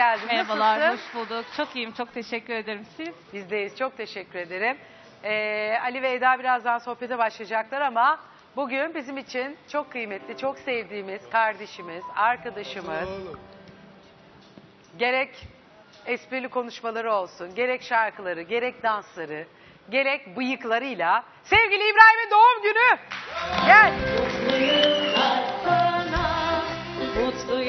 geldin. Merhabalar, Nasılsın? hoş bulduk. Çok iyiyim, çok teşekkür ederim. Siz? Bizdeyiz. Çok teşekkür ederim. Ee, Ali ve Eda birazdan sohbete başlayacaklar ama bugün bizim için çok kıymetli, çok sevdiğimiz kardeşimiz, arkadaşımız. Gerek esprili konuşmaları olsun, gerek şarkıları, gerek dansları, gerek bıyıklarıyla sevgili İbrahim'in doğum günü. Gel. Mutlu yıllar sana, mutlu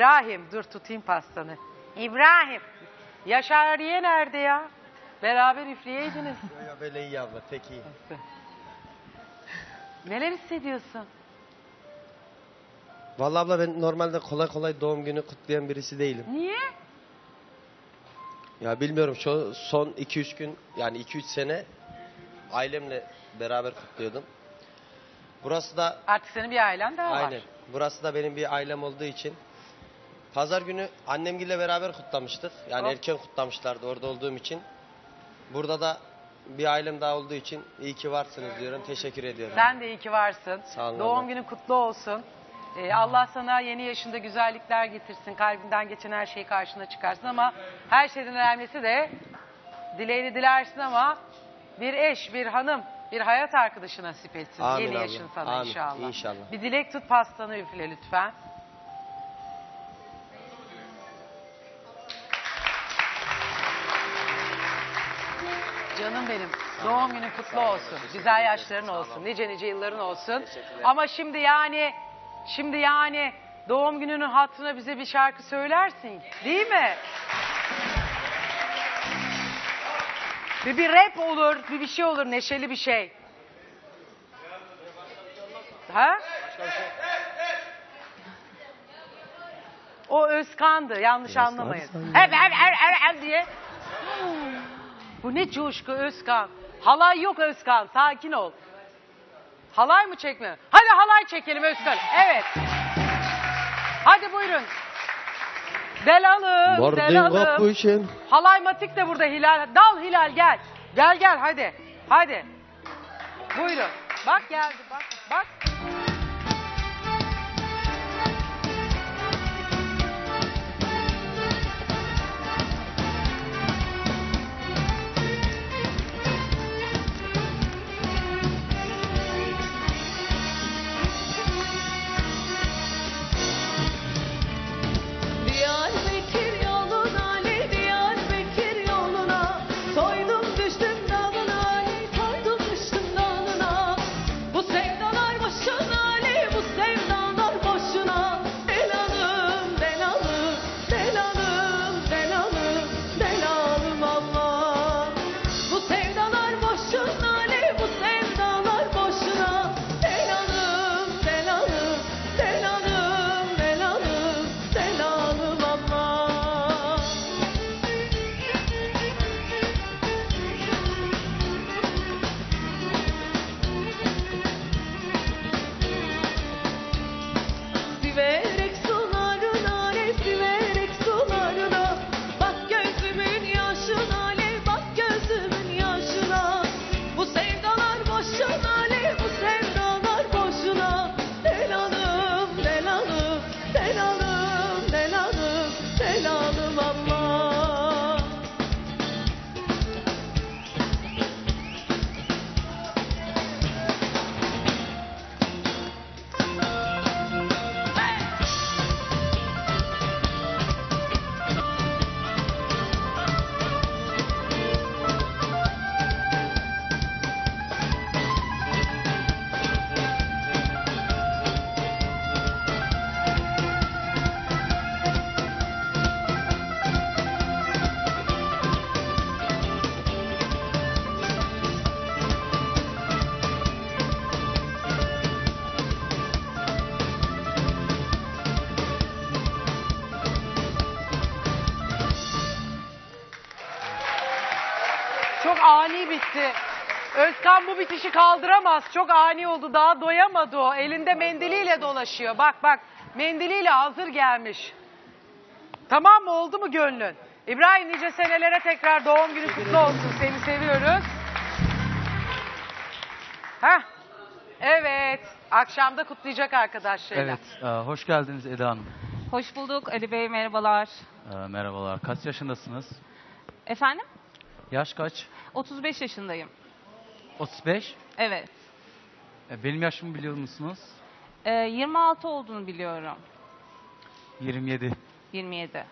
İbrahim dur tutayım pastanı. İbrahim. Yaşar Ariye nerede ya? Beraber üfleyeydiniz. Ya böyle iyi abla pek iyi. Neler hissediyorsun? Vallahi abla ben normalde kolay kolay doğum günü kutlayan birisi değilim. Niye? Ya bilmiyorum şu son 2-3 gün yani 2-3 sene ailemle beraber kutluyordum. Burası da Artık senin bir ailen daha var. aynen. Burası da benim bir ailem olduğu için. Pazar günü annemgille beraber kutlamıştık. Yani Hop. erken kutlamışlardı orada olduğum için. Burada da bir ailem daha olduğu için iyi ki varsınız diyorum. Teşekkür ediyorum. Sen de iyi ki varsın. Sağ olun Doğum abla. günün kutlu olsun. Ee, Allah sana yeni yaşında güzellikler getirsin. Kalbinden geçen her şeyi karşına çıkarsın ama her şeyden önemlisi de dileğini dilersin ama bir eş, bir hanım, bir hayat arkadaşı nasip etsin. Amin yeni abla. yaşın sana Amin. inşallah. İnşallah. Bir dilek tut pastanı üfle lütfen. Canım benim. Doğum günün kutlu olsun. Güzel yaşların olsun. Nice nice yılların olsun. Ama şimdi yani şimdi yani doğum gününün hatırına bize bir şarkı söylersin. Değil mi? Bir, bir rap olur, bir bir şey olur, neşeli bir şey. Ha? O Özkan'dı, yanlış anlamayın. Hem hem hem hem diye. Bu ne coşku Özkan. Halay yok Özkan, sakin ol. Halay mı çekme? Hadi halay çekelim Özkan. Evet. Hadi buyurun. Delalım, Mardin delalım. kapışın. Halay matik de burada Hilal. Dal Hilal gel. Gel gel hadi. Hadi. Buyurun. Bak geldi bak. Çok ani bitti. Özkan bu bitişi kaldıramaz. Çok ani oldu. Daha doyamadı o. Elinde mendiliyle dolaşıyor. Bak bak. Mendiliyle hazır gelmiş. Tamam mı? Oldu mu gönlün? İbrahim nice senelere tekrar doğum günü kutlu olsun. Seni seviyoruz. Heh. Evet. Akşamda kutlayacak arkadaşlarıyla. Evet, e, hoş geldiniz Eda Hanım. Hoş bulduk Ali Bey merhabalar. E, merhabalar, kaç yaşındasınız? Efendim? Yaş kaç? 35 yaşındayım. 35. Evet. E, benim yaşımı biliyor musunuz? Ee, 26 olduğunu biliyorum. 27. 27.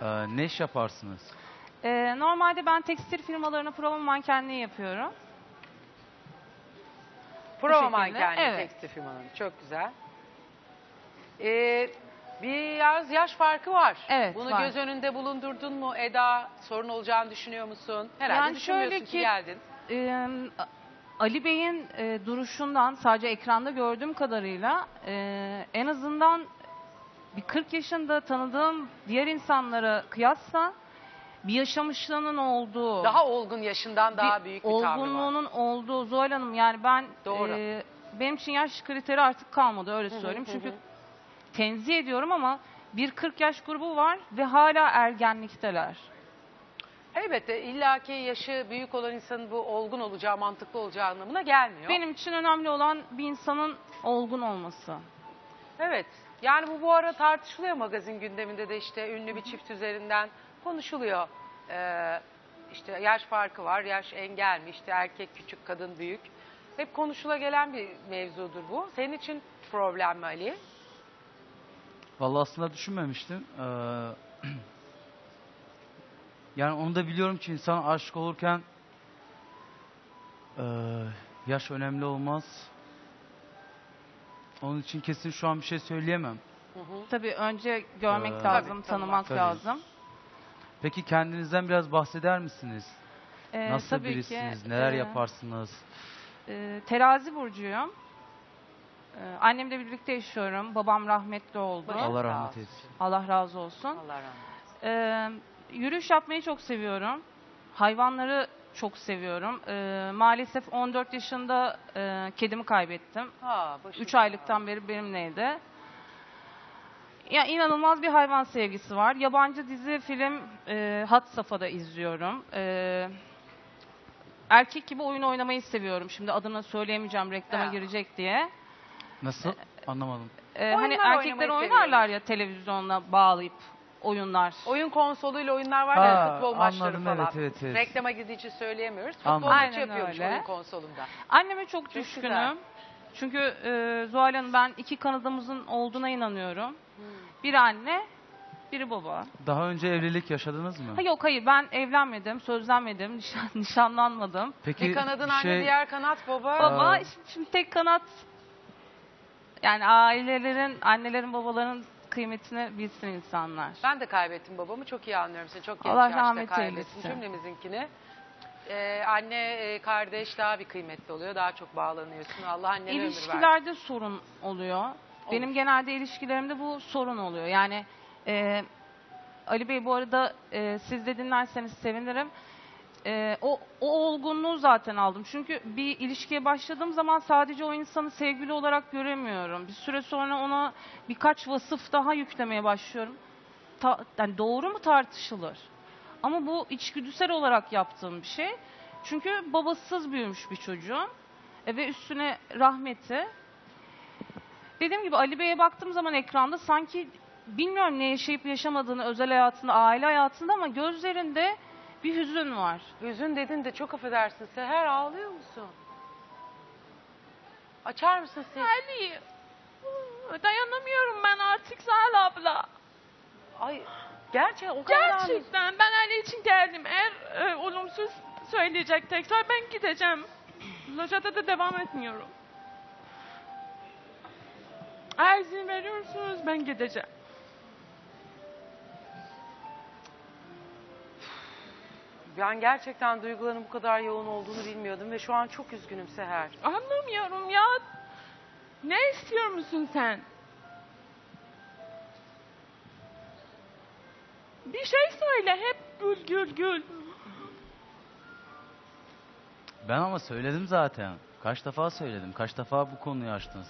E, ne iş yaparsınız? Ee, normalde ben tekstil firmalarına prova mankenliği yapıyorum. Prova şekilde, mankenliği evet. tekstil firmaları. Çok güzel. Ee, biraz yaş farkı var. Evet, Bunu var. göz önünde bulundurdun mu Eda? Sorun olacağını düşünüyor musun? Herhalde Yani düşünmüyorsun şöyle ki, ki- geldin. Ee, Ali Bey'in e, duruşundan sadece ekranda gördüğüm kadarıyla e, en azından bir 40 yaşında tanıdığım diğer insanlara kıyasla bir yaşamışlığının olduğu, Daha olgun yaşından daha büyük bir tavrı var. olgunluğunun olduğu Zuhal Hanım yani ben Doğru. e, benim için yaş kriteri artık kalmadı öyle söyleyeyim. Çünkü tenzih ediyorum ama bir 40 yaş grubu var ve hala ergenlikteler. Elbette illaki yaşı büyük olan insanın bu olgun olacağı, mantıklı olacağı anlamına gelmiyor. Benim için önemli olan bir insanın olgun olması. Evet. Yani bu bu ara tartışılıyor magazin gündeminde de işte ünlü bir çift üzerinden konuşuluyor. Ee, işte yaş farkı var, yaş engel mi, işte erkek küçük, kadın büyük. Hep konuşula gelen bir mevzudur bu. Senin için problem mi Ali? Vallahi aslında düşünmemiştim. E, yani onu da biliyorum ki insan aşık olurken e, yaş önemli olmaz. Onun için kesin şu an bir şey söyleyemem. Tabii önce görmek Ee, lazım, Tabii, tanımak tabii. lazım. Peki kendinizden biraz bahseder misiniz? Ee, Nasıl tabii ki, birisiniz? Neler e, yaparsınız? e, terazi burcuyum. Ee, annemle birlikte yaşıyorum. Babam rahmetli oldu. Allah rahmet eylesin. Allah razı olsun. Allah rahmet eylesin. Ee, yürüyüş yapmayı çok seviyorum. Hayvanları çok seviyorum. Ee, maalesef 14 yaşında e, kedimi kaybettim. Ha, başınız 3 sağ aylıktan beri benimleydi. Ya inanılmaz bir hayvan sevgisi var. Yabancı dizi, film e, hat safhada izliyorum. E, erkek gibi oyun oynamayı seviyorum. Şimdi adını söyleyemeyeceğim reklama Ha. girecek diye. Nasıl? Anlamadım. E, hani Oyunlar erkekler oynamayı oynarlar ya televizyonla bağlayıp oyunlar. Oyun konsoluyla oyunlar var ya Ha, futbol maçları anladım, falan. evet, evet, evet. Reklama gidici söyleyemiyoruz. Futbol Anladım. maçı Aynen yapıyormuş öyle. oyun konsolunda. Anneme çok güzel. düşkünüm. Çünkü e, Zuhal Hanım ben iki kanadımızın olduğuna inanıyorum. Biri anne, biri baba. Daha önce evlilik yaşadınız mı? Ha yok hayır ben evlenmedim, sözlenmedim, nişan, nişanlanmadım. Peki bir kanadın anne şey, diğer kanat baba. Baba Aa. şimdi tek kanat yani ailelerin, annelerin, babaların kıymetini bilsin insanlar. Ben de kaybettim babamı. Çok iyi anlıyorum seni. Çok genç Allah yaşta rahmet kaybettim eylesin. cümlemizinkini. Ee, anne, e, kardeş daha bir kıymetli oluyor. Daha çok bağlanıyorsun. Allah annene ömür versin. İlişkilerde sorun oluyor. Benim genelde ilişkilerimde bu sorun oluyor. Yani e, Ali Bey bu arada e, siz de dinlerseniz sevinirim. E, o, o olgunluğu zaten aldım. Çünkü bir ilişkiye başladığım zaman sadece o insanı sevgili olarak göremiyorum. Bir süre sonra ona birkaç vasıf daha yüklemeye başlıyorum. Ta- yani doğru mu tartışılır? Ama bu içgüdüsel olarak yaptığım bir şey. Çünkü babasız büyümüş bir çocuğum. E, ve üstüne rahmeti. Dediğim gibi Ali Bey'e baktığım zaman ekranda sanki bilmiyorum ne yaşayıp yaşamadığını özel hayatında, aile hayatında ama gözlerinde bir hüzün var. Hüzün dedin de çok affedersin. Seher ağlıyor musun? Açar mısın sen? Ali, dayanamıyorum ben artık Zahra abla. Ay gerçekten o kadar. Gerçekten ben Ali için geldim. Eğer e, olumsuz söyleyecek tekrar ben gideceğim. Lojada da devam etmiyorum. Eğer izin veriyorsunuz ben gideceğim. Ben gerçekten duyguların bu kadar yoğun olduğunu bilmiyordum ve şu an çok üzgünüm Seher. Anlamıyorum ya. Ne istiyor musun sen? Bir şey söyle hep gül gül gül. Ben ama söyledim zaten. Kaç defa söyledim. Kaç defa bu konuyu açtınız.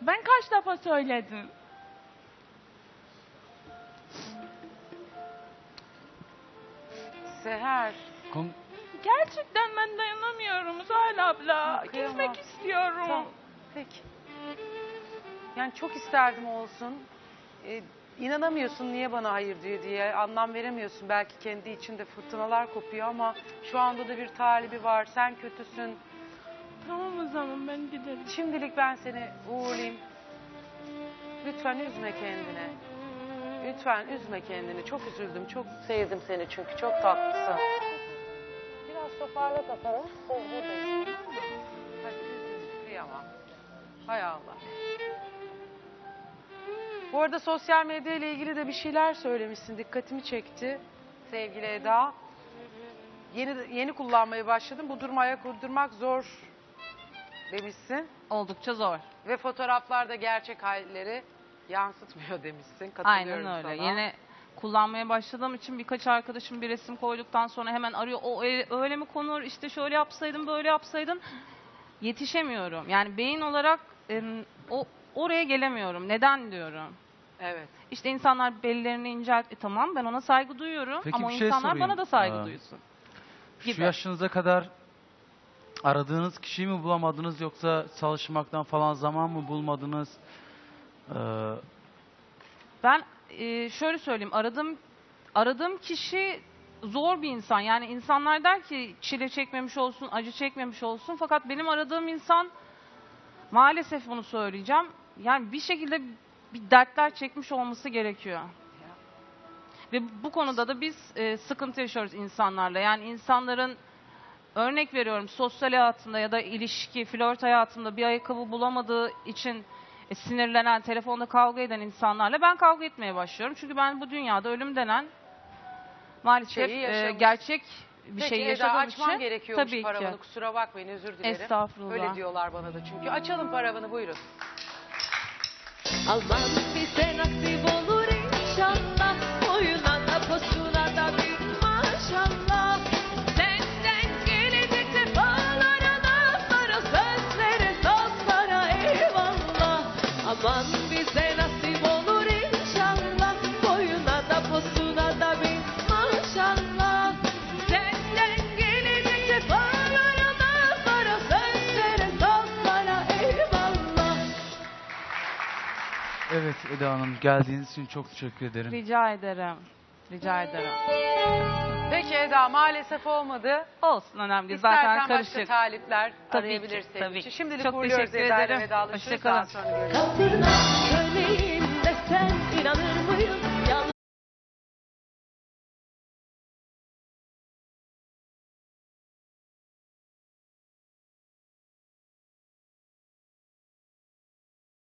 Ben kaç defa söyledim. Seher. Kon- Gerçekten ben dayanamıyorum Zuhal abla. Kıyamam. Gitmek istiyorum. Tamam. Peki. Yani çok isterdim olsun. Ee, inanamıyorsun niye bana hayır diyor diye. Anlam veremiyorsun. Belki kendi içinde fırtınalar kopuyor ama şu anda da bir talibi var. Sen kötüsün. Tamam o zaman ben giderim. Şimdilik ben seni uğurlayayım. Lütfen üzme kendini. Lütfen üzme kendini. Çok üzüldüm. Çok sevdim seni çünkü. Çok tatlısın. Biraz toparla kafanı. Buradayım. Hadi üzülme. Kıyamam. Hay Allah. Bu arada sosyal medya ile ilgili de bir şeyler söylemişsin. Dikkatimi çekti. Sevgili Eda. Yeni yeni kullanmaya başladım. Bu durumu ayak uydurmak zor demişsin. Oldukça zor. Ve fotoğraflarda gerçek halleri yansıtmıyor demişsin. Katılıyorum Aynen öyle. sana. Yeni kullanmaya başladığım için birkaç arkadaşım bir resim koyduktan sonra hemen arıyor. O öyle, öyle mi konur? İşte şöyle yapsaydın, böyle yapsaydın. Yetişemiyorum. Yani beyin olarak o oraya gelemiyorum. Neden diyorum. Evet. İşte insanlar bellerini incelt. E, tamam ben ona saygı duyuyorum. Peki ama o bir şey insanlar sorayım. bana da saygı Aa, duysun. Şu Gibi. yaşınıza kadar aradığınız kişiyi mi bulamadınız yoksa çalışmaktan falan zaman mı bulmadınız? Ee, Ben e, şöyle söyleyeyim. Aradığım aradığım kişi zor bir insan. Yani insanlar der ki çile çekmemiş olsun, acı çekmemiş olsun. Fakat benim aradığım insan maalesef bunu söyleyeceğim. Yani bir şekilde bir dertler çekmiş olması gerekiyor. Ve bu konuda da biz e, sıkıntı yaşıyoruz insanlarla. Yani insanların örnek veriyorum sosyal hayatında ya da ilişki, flört hayatında bir ayakkabı bulamadığı için e, sinirlenen, telefonda kavga eden insanlarla ben kavga etmeye başlıyorum. Çünkü ben bu dünyada ölüm denen maalesef Şeyi e, yaşamış. gerçek bir Peki şey Eda yaşadığım açman için gerekiyormuş tabii paravanı. ki. Kusura bakmayın özür dilerim. Estağfurullah. Öyle diyorlar bana da çünkü. Açalım paravanı buyurun. Aman bize nasip olur Eda Hanım geldiğiniz için çok teşekkür ederim. Rica ederim. Rica ederim. Peki Eda maalesef olmadı. Olsun önemli değil. İstersen Zaten başka karışık. talipler Tabii arayabilir ki, senin tabii için. ki. Şimdilik Çok uğurluyoruz teşekkür ederim. vedalaşırız. Hoşça kalın. Daha sonra görüşürüz.